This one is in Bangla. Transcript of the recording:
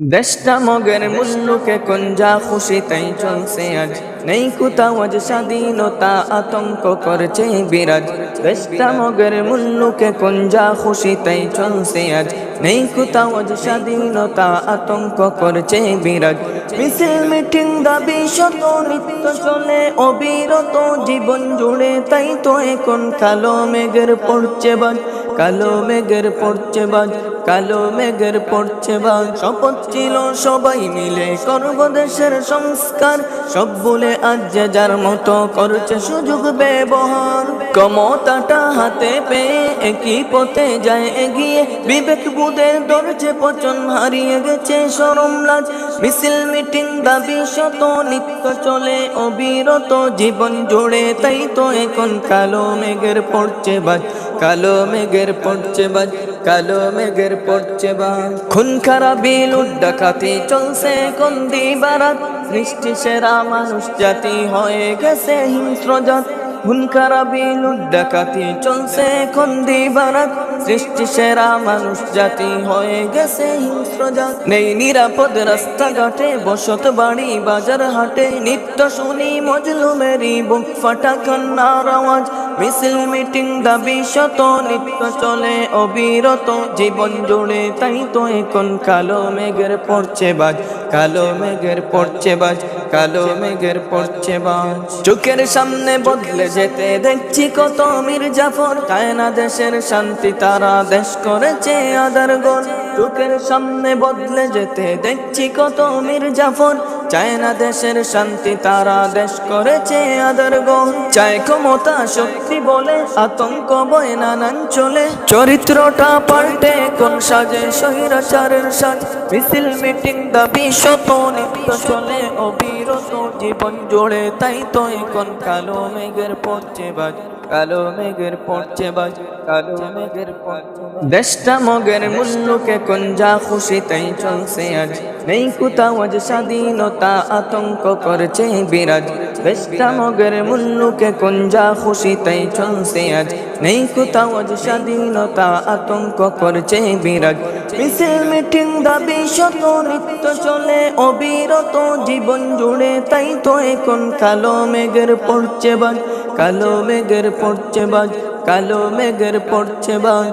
দেশটা মগের মুল্লুকে কঞ্জা খুশি তাই চলছে আজ। নেই কোথাও আজ স্বাধীনতা আতঙ্ক করছে বিরাজ। দেশটা মগের মুল্লুকে কঞ্জা খুশি তাই চলছে আজ। নেই কোথাও আজ স্বাধীনতা আতঙ্ক করছে বিরাজ। মিছিল, মিটিং, দাবি শত নিত্য চলে, অবিরত জীবন জুড়ে তাই তো এখন কালো মেঘের পড়ছে বাজ। কালো মেঘের পড়ছে বাজ কালো মেঘের পড়ছে বাজ শপথ ছিল সবাই মিলে করব দেশের সংস্কার। সব বলে আজ যে যার মতো করছে সুযোগ ব্যবহার। ক্ষমতাটা হাতে পেয়ে একই পথে যায় এগিয়ে। বিবেক বুধের ধরছে পচন হারিয়ে গেছে সরম লাজ। মিছিল, মিটিং, দাবি শত নিত্য চলে অবিরত। জীবন জুড়ে তাই তো এখন কালো মেঘের পড়ছে বাজ কালো মেঘের পড়ছে বাজ, কালো মেঘের পড়ছে বাজ। খুন খারাপি লুট ডাকাতি চলছে কন্দি বারাত সৃষ্টি সেরা মানুষ জাতি হয়ে গেছে হিংস্র জাত। খারাপি লুট ডাকাতি চলছে কন্দি বারাত সৃষ্টি সেরা মানুষ জাতি হয়ে গেছে হিংস্র জাত। নেই নিরাপদ রাস্তাঘাটে বসত বাড়ি বাজার হাটে। নিত্য শুনি মজলুমেরি বুক ফাটা কান্নার আওয়াজ। মিছিল মিটিং দাবি শত, নিত্য চলে অবিরত। জীবন জুড়ে তাই তো এখন কালো মেঘের পড়ছে বাজ, কালো মেঘের পড়ছে বাজ, কালো মেঘের পড়ছে বাজ। চোখের সামনে বদলে যেতে দেখছি কত মীর জাফর চায় না দেশের শান্তি তারা দেশ করেছে আদার গোল চোখের সামনে বদলে যেতে দেখছি কত মীর জাফর চায় না দেশের শান্তি, তারা দেশ করেছে আদার গোল। চায় ক্ষমতা, শক্তি বলে, আতঙ্ক বয় নানান চলে। চরিত্রটা পাল্টে, কোন সাজে স্বৈরাচারের সাজ। মিছিল, মিটিং, দাবি, শত নিত্য চলে, অবিরত জীবন জোড়ে, তাই তো এখন কালো মেঘের পড়ছে বাজ। কালো মেঘের পড়ছে বাজ, কালো মেঘের দেশটা মগের মুল্লুকে কঞ্জা খুশি তাই চলছে আজ। নেই কোথাও আজ স্বাধীনতা, আতঙ্ক করছে বিরাজ। দেশটা মগের মুল্লুকে কঞ্জা খুশি তাই চলছে আজ। নেই কোথাও আজ স্বাধীনতা, আতঙ্ক করছে বিরাজ। মিছিল মিটিং দাবি, শত নিত্য চলে অবিরত জীবন জুড়ে তাই তো এখন কালো মেঘের পড়ছে বাজ, কালো মেঘের পড়ছে বাজ, কালো মেঘের পড়ছে বাজ।